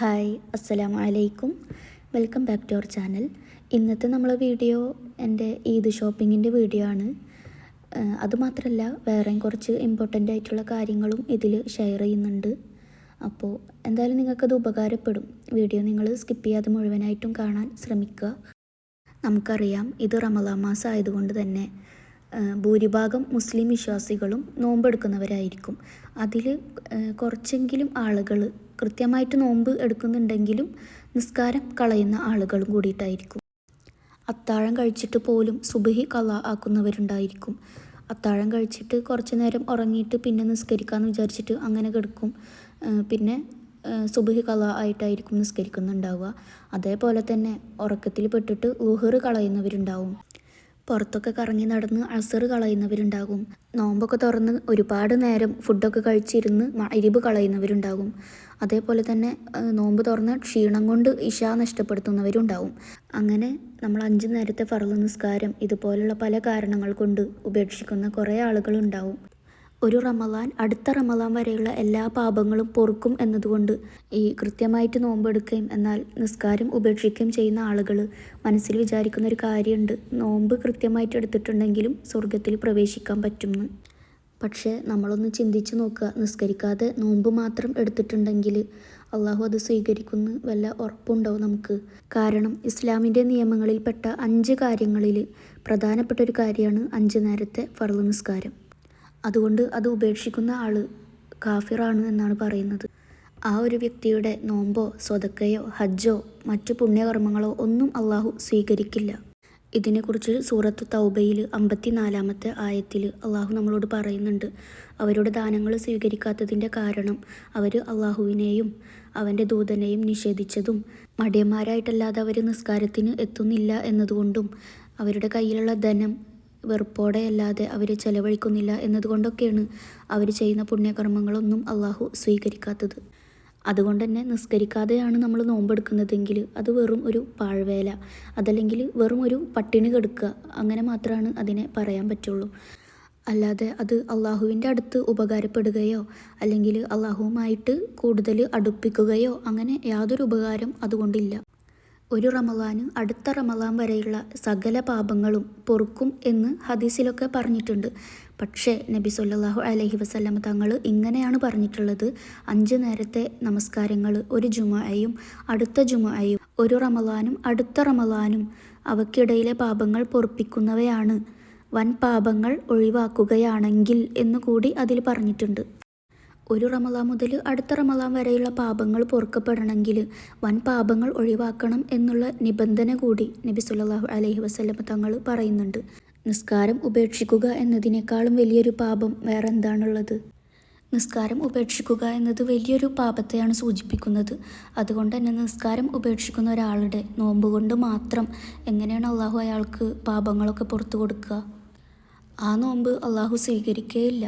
Hi അസ്സലാം അലൈക്കും welcome back to our channel. ഇന്നത്തെ നമ്മളെ വീഡിയോ എന്റെ ഈദ് ഷോപ്പിങ്ങിന്റെ വീഡിയോ ആണ്. അതുമാത്രമല്ല വേറെയും കുറച്ച് ഇമ്പോർട്ടന്റ് ആയിട്ടുള്ള കാര്യങ്ങളും ഇതിൽ ഷെയർ ചെയ്യുന്നുണ്ട്. അപ്പോൾ എന്തായാലും നിങ്ങൾക്കത് ഉപകാരപ്പെടും. വീഡിയോ നിങ്ങൾ സ്കിപ്പ് ചെയ്യാതെ മുഴുവനായിട്ടും കാണാൻ ശ്രമിക്കുക. നമുക്കറിയാം ഇത് റമദാൻ മാസം ആയതുകൊണ്ട് തന്നെ ഭൂരിഭാഗം മുസ്ലിം വിശ്വാസികളും നോമ്പെടുക്കുന്നവരായിരിക്കും. അതിൽ കുറച്ചെങ്കിലും ആളുകൾ കൃത്യമായിട്ട് നോമ്പ് എടുക്കുന്നുണ്ടെങ്കിലും നിസ്കാരം കളയുന്ന ആളുകളും കൂടിയിട്ടായിരിക്കും. അത്താഴം കഴിച്ചിട്ട് പോലും സുബഹി കല ആക്കുന്നവരുണ്ടായിരിക്കും. അത്താഴം കഴിച്ചിട്ട് കുറച്ച് നേരം ഉറങ്ങിയിട്ട് പിന്നെ നിസ്കരിക്കാമെന്ന് വിചാരിച്ചിട്ട് അങ്ങനെ കിടക്കും. പിന്നെ സുബഹി കല ആയിട്ടായിരിക്കും നിസ്കരിക്കുന്നുണ്ടാവുക. അതേപോലെ തന്നെ ഉറക്കത്തിൽ പെട്ടിട്ട് ഊഹറ് കളയുന്നവരുണ്ടാവും. പുറത്തൊക്കെ കറങ്ങി നടന്ന് അസർ കളയുന്നവരുണ്ടാകും. നോമ്പൊക്കെ തുറന്ന് ഒരുപാട് നേരം ഫുഡൊക്കെ കഴിച്ചിരുന്ന് എരിവ് കളയുന്നവരുണ്ടാകും. അതേപോലെ തന്നെ നോമ്പ് തുറന്ന് ക്ഷീണം കൊണ്ട് ഇഷ നഷ്ടപ്പെടുത്തുന്നവരുണ്ടാവും അങ്ങനെ നമ്മൾ അഞ്ച് നേരത്തെ ഫറൽ നിസ്കാരം ഇതുപോലുള്ള പല കാരണങ്ങൾ കൊണ്ട് ഉപേക്ഷിക്കുന്ന കുറേ ആളുകളുണ്ടാവും. ഒരു റമലാൻ അടുത്ത റമലാൻ വരെയുള്ള എല്ലാ പാപങ്ങളും പൊറുക്കും എന്നതുകൊണ്ട് ഈ കൃത്യമായിട്ട് നോമ്പെടുക്കുകയും എന്നാൽ നിസ്കാരം ഉപേക്ഷിക്കുകയും ചെയ്യുന്ന ആളുകൾ മനസ്സിൽ വിചാരിക്കുന്ന ഒരു കാര്യമുണ്ട്. നോമ്പ് കൃത്യമായിട്ട് എടുത്തിട്ടുണ്ടെങ്കിലും സ്വർഗത്തിൽ പ്രവേശിക്കാൻ പറ്റുമെന്ന് പക്ഷേ നമ്മളൊന്ന് ചിന്തിച്ച് നോക്കുക. നിസ്കരിക്കാതെ നോമ്പ് മാത്രം എടുത്തിട്ടുണ്ടെങ്കിൽ അള്ളാഹു അത് സ്വീകരിക്കുന്നു വല്ല ഉറപ്പുണ്ടാവും നമുക്ക്? കാരണം ഇസ്ലാമിന്റെ നിയമങ്ങളിൽപ്പെട്ട അഞ്ച് കാര്യങ്ങളിൽ പ്രധാനപ്പെട്ട ഒരു കാര്യമാണ് അഞ്ച് നേരത്തെ ഫർൾ നിസ്കാരം. അതുകൊണ്ട് അത് ഉപേക്ഷിക്കുന്ന ആൾ കാഫിറാണ് എന്നാണ് പറയുന്നത്. ആ ഒരു വ്യക്തിയുടെ നോമ്പോ സ്വതക്കയോ ഹജ്ജോ മറ്റു പുണ്യകർമ്മങ്ങളോ ഒന്നും അള്ളാഹു സ്വീകരിക്കില്ല. ഇതിനെക്കുറിച്ച് സൂറത്ത് തൗബയിൽ അമ്പത്തിനാലാമത്തെ ആയത്തിൽ അള്ളാഹു നമ്മളോട് പറയുന്നുണ്ട്. അവരുടെ ദാനങ്ങൾ സ്വീകരിക്കാത്തതിന്റെ കാരണം അവർ അള്ളാഹുവിനെയും അവന്റെ ദൂതനെയും നിഷേധിച്ചതും മടിയന്മാരായിട്ടല്ലാതെ അവർ നിസ്കാരത്തിന് എത്തുന്നില്ല എന്നതുകൊണ്ടും അവരുടെ കയ്യിലുള്ള ധനം വെറുപ്പോടെ അല്ലാതെ അവർ ചെലവഴിക്കുന്നില്ല എന്നതുകൊണ്ടൊക്കെയാണ് അവർ ചെയ്യുന്ന പുണ്യകർമ്മങ്ങളൊന്നും അള്ളാഹു സ്വീകരിക്കാത്തത്. അതുകൊണ്ട് തന്നെ നിസ്കരിക്കാതെയാണ് നമ്മൾ നോമ്പെടുക്കുന്നതെങ്കിൽ അത് വെറും ഒരു പാഴ്വേല അതല്ലെങ്കിൽ വെറും ഒരു പട്ടിണി കെടുക്കുക അങ്ങനെ മാത്രമാണ് അതിനെ പറയാൻ പറ്റുള്ളൂ. അല്ലാതെ അത് അള്ളാഹുവിന്റെ അടുത്ത് ഉപകാരപ്പെടുകയോ അല്ലെങ്കിൽ അള്ളാഹുവുമായിട്ട് കൂടുതൽ അടുപ്പിക്കുകയോ അങ്ങനെ യാതൊരു ഉപകാരം അതുകൊണ്ടില്ല. ഒരു റമലാന് അടുത്ത റമലാൻ വരെയുള്ള സകല പാപങ്ങളും പൊറുക്കും എന്ന് ഹദീസിലൊക്കെ പറഞ്ഞിട്ടുണ്ട്. പക്ഷേ നബി സല്ലാഹു അലഹി വസല്ലം തങ്ങൾ ഇങ്ങനെയാണ് പറഞ്ഞിട്ടുള്ളത്. അഞ്ച് നേരത്തെ നമസ്കാരങ്ങൾ ഒരു ജുമഅയും അടുത്ത ജുമഅയും ഒരു റമലാനും അടുത്ത റമലാനും അവക്കിടയിലെ പാപങ്ങൾ പൊറുപ്പിക്കുന്നവയാണ്. വൻ പാപങ്ങൾ ഒഴിവാക്കുകയാണെങ്കിൽ എന്നുകൂടി അതിൽ പറഞ്ഞിട്ടുണ്ട്. ഒരു റമലാൻ മുതൽ അടുത്ത റമലാൻ വരെയുള്ള പാപങ്ങൾ പൊറുക്കപ്പെടണമെങ്കിൽ വൻ പാപങ്ങൾ ഒഴിവാക്കണം എന്നുള്ള നിബന്ധന കൂടി നബി സല്ലല്ലാഹു അലൈഹി വസല്ലം തങ്ങൾ പറയുന്നുണ്ട്. നിസ്കാരം ഉപേക്ഷിക്കുക എന്നതിനേക്കാളും വലിയൊരു പാപം വേറെ എന്താണുള്ളത് നിസ്കാരം ഉപേക്ഷിക്കുക എന്നത് വലിയൊരു പാപത്തെയാണ് സൂചിപ്പിക്കുന്നത്. അതുകൊണ്ട് തന്നെ നിസ്കാരം ഉപേക്ഷിക്കുന്ന ഒരാളുടെ നോമ്പ് കൊണ്ട് മാത്രം എങ്ങനെയാണ് അള്ളാഹു അയാൾക്ക് പാപങ്ങളൊക്കെ പുറത്തു കൊടുക്കുക? ആ നോമ്പ് അള്ളാഹു സ്വീകരിക്കുകയില്ല.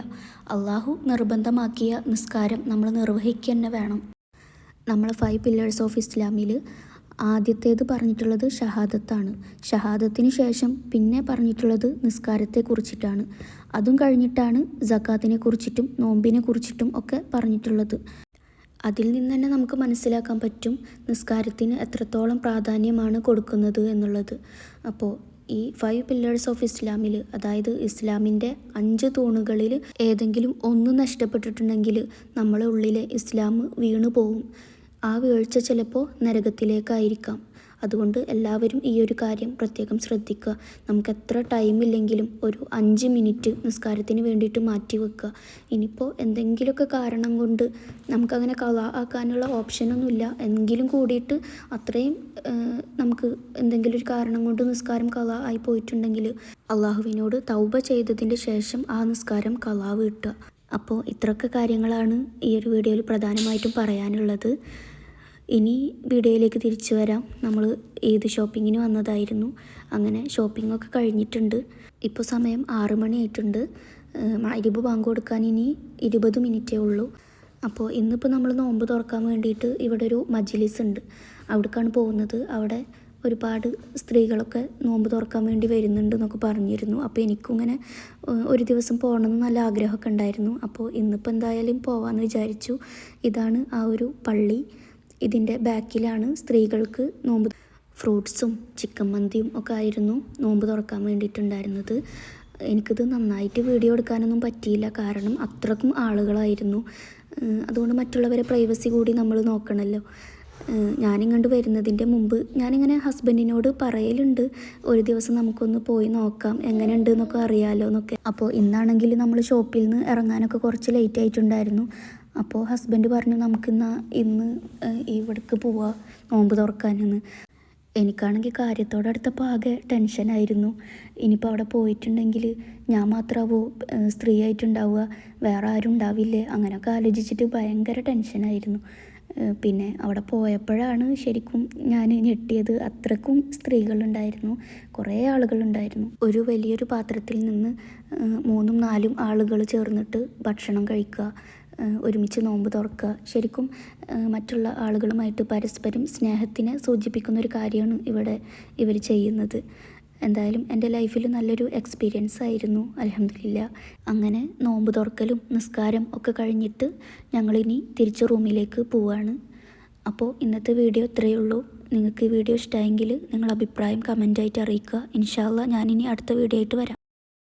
അള്ളാഹു നിർബന്ധമാക്കിയ നിസ്കാരം നമ്മൾ നിർവഹിക്കുക തന്നെ വേണം. നമ്മൾ ഫൈവ് പില്ലേഴ്സ് ഓഫ് ഇസ്ലാമിൽ ആദ്യത്തേത് പറഞ്ഞിട്ടുള്ളത് ഷഹാദത്താണ്. ഷഹാദത്തിന് ശേഷം പിന്നെ പറഞ്ഞിട്ടുള്ളത് നിസ്കാരത്തെ കുറിച്ചിട്ടാണ്. അതും കഴിഞ്ഞിട്ടാണ് ജക്കാത്തിനെ കുറിച്ചിട്ടും നോമ്പിനെ കുറിച്ചിട്ടും ഒക്കെ പറഞ്ഞിട്ടുള്ളത്. അതിൽ നിന്ന് തന്നെ നമുക്ക് മനസ്സിലാക്കാൻ പറ്റും നിസ്കാരത്തിന് എത്രത്തോളം പ്രാധാന്യമാണ് കൊടുക്കുന്നത് എന്നുള്ളത്. അപ്പോൾ ഈ ഫൈവ് പില്ലേഴ്സ് ഓഫ് ഇസ്ലാമിൽ അതായത് ഇസ്ലാമിന്റെ അഞ്ച് തൂണുകളിൽ ഏതെങ്കിലും ഒന്ന് നഷ്ടപ്പെട്ടിട്ടുണ്ടെങ്കിൽ നമ്മളെ ഉള്ളിലെ ഇസ്ലാം വീണു പോവും ആ വീഴ്ച ചിലപ്പോൾ നരകത്തിലേക്കായിരിക്കാം. അതുകൊണ്ട് എല്ലാവരും ഈ ഒരു കാര്യം പ്രത്യേകം ശ്രദ്ധിക്കുക. നമുക്ക് എത്ര ടൈമില്ലെങ്കിലും ഒരു അഞ്ച് മിനിറ്റ് നിസ്കാരത്തിന് വേണ്ടിയിട്ട് മാറ്റി വെക്കുക. ഇനിയിപ്പോൾ എന്തെങ്കിലുമൊക്കെ കാരണം കൊണ്ട് നമുക്കങ്ങനെ കള ആക്കാനുള്ള ഓപ്ഷനൊന്നുമില്ല എങ്കിലും കൂടിയിട്ട് അത്രയും നമുക്ക് എന്തെങ്കിലും ഒരു കാരണം കൊണ്ട് നിസ്കാരം കള ആയി പോയിട്ടുണ്ടെങ്കിൽ അള്ളാഹുവിനോട് തൗബ ചെയ്തതിന്റെ ശേഷം ആ നിസ്കാരം കളാവ് കിട്ടുക. അപ്പോൾ ഇത്രയൊക്കെ കാര്യങ്ങളാണ് ഈ ഒരു വീഡിയോയിൽ പ്രധാനമായിട്ടും പറയാനുള്ളത്. ഇനി വീഡിയോയിലേക്ക് തിരിച്ചു വരാം. നമ്മൾ ഏത് ഷോപ്പിങ്ങിന് വന്നതായിരുന്നു. അങ്ങനെ ഷോപ്പിങ്ങൊക്കെ കഴിഞ്ഞിട്ടുണ്ട്. ഇപ്പോൾ സമയം ആറു മണിയായിട്ടുണ്ട് മരിബ് ബാങ്ക് കൊടുക്കാൻ ഇനി ഇരുപത് മിനിറ്റേ ഉള്ളൂ. അപ്പോൾ ഇന്നിപ്പോൾ നമ്മൾ നോമ്പ് തുറക്കാൻ വേണ്ടിയിട്ട് ഇവിടെ ഒരു മജ്ലിസ് ഉണ്ട്. അവിടേക്കാണ് പോകുന്നത്. അവിടെ ഒരുപാട് സ്ത്രീകളൊക്കെ നോമ്പ് തുറക്കാൻ വേണ്ടി വരുന്നുണ്ട് എന്നൊക്കെ പറഞ്ഞിരുന്നു. അപ്പോൾ എനിക്കും ഇങ്ങനെ ഒരു ദിവസം പോകണമെന്ന് നല്ല ആഗ്രഹമൊക്കെ ഉണ്ടായിരുന്നു. അപ്പോൾ ഇന്നിപ്പോൾ എന്തായാലും പോവാമെന്ന് വിചാരിച്ചു. ഇതാണ് ആ ഒരു പള്ളി. ഇതിന്റെ ബാക്കിലാണ് സ്ത്രീകൾക്ക് നോമ്പ്. ഫ്രൂട്ട്സും ചിക്കൻ മന്തിയും ഒക്കെ ആയിരുന്നു നോമ്പ് തുറക്കാൻ വേണ്ടിയിട്ടുണ്ടായിരുന്നത്. എനിക്കിത് നന്നായിട്ട് വീഡിയോ എടുക്കാനൊന്നും പറ്റിയില്ല. കാരണം അത്രക്കും ആളുകളായിരുന്നു. അതുകൊണ്ട് മറ്റുള്ളവരെ പ്രൈവസി കൂടി നമ്മൾ നോക്കണമല്ലോ ഞാനിങ്ങോട്ട് വരുന്നതിന്റെ മുമ്പ് ഞാനിങ്ങനെ ഹസ്ബൻഡിനോട് പറയലുണ്ട്. ഒരു ദിവസം നമുക്കൊന്ന് പോയി നോക്കാം. എങ്ങനെയുണ്ട് എന്നൊക്കെ അറിയാലോ എന്നൊക്കെ അപ്പോൾ ഇന്നാണെങ്കിൽ നമ്മൾ ഷോപ്പിൽ നിന്ന് ഇറങ്ങാനൊക്കെ കുറച്ച് ലേറ്റ് ആയിട്ടുണ്ടായിരുന്നു. അപ്പോൾ ഹസ്ബൻഡ് പറഞ്ഞു നമുക്കിന്ന് ഇന്ന് ഇവിടേക്ക് പോവാം നോമ്പ് തുറക്കാനെന്ന്. എനിക്കാണെങ്കിൽ കാര്യത്തോടെ അടുത്തപ്പോൾ ആകെ ടെൻഷനായിരുന്നു. ഇനിയിപ്പോൾ അവിടെ പോയിട്ടുണ്ടെങ്കിൽ ഞാൻ മാത്രമാവോ സ്ത്രീ ആയിട്ടുണ്ടാവുക വേറെ ആരും ഉണ്ടാവില്ലേ അങ്ങനെയൊക്കെ ആലോചിച്ചിട്ട് ഭയങ്കര ടെൻഷനായിരുന്നു. പിന്നെ അവിടെ പോയപ്പോഴാണ് ശരിക്കും ഞാൻ ഞെട്ടിയത്. അത്രക്കും സ്ത്രീകളുണ്ടായിരുന്നു കുറേ ആളുകളുണ്ടായിരുന്നു. ഒരു വലിയൊരു പാത്രത്തിൽ നിന്ന് മൂന്നും നാലും ആളുകൾ ചേർന്നിട്ട് ഭക്ഷണം കഴിക്കുക ഒരുമിച്ച് നോമ്പ് തുറക്കുക. ശരിക്കും മറ്റുള്ള ആളുകളുമായിട്ട് പരസ്പരം സ്നേഹത്തിനെ സൂചിപ്പിക്കുന്ന ഒരു കാര്യമാണ് ഇവിടെ ഇവർ ചെയ്യുന്നത്. എന്തായാലും എന്റെ ലൈഫിൽ നല്ലൊരു എക്സ്പീരിയൻസ് ആയിരുന്നു. അലഹമില്ല അങ്ങനെ നോമ്പ് തുറക്കലും നിസ്കാരം ഒക്കെ കഴിഞ്ഞിട്ട് ഞങ്ങളിനി തിരിച്ച് റൂമിലേക്ക് പോവാണ്. അപ്പോൾ ഇന്നത്തെ വീഡിയോ ഇത്രയേ ഉള്ളൂ. നിങ്ങൾക്ക് ഈ വീഡിയോ ഇഷ്ടമായെങ്കിൽ നിങ്ങൾ അഭിപ്രായം കമന്റായിട്ട് അറിയിക്കുക. ഇൻഷാല്ല ഞാനിനി അടുത്ത വീഡിയോ ആയിട്ട് വരാം.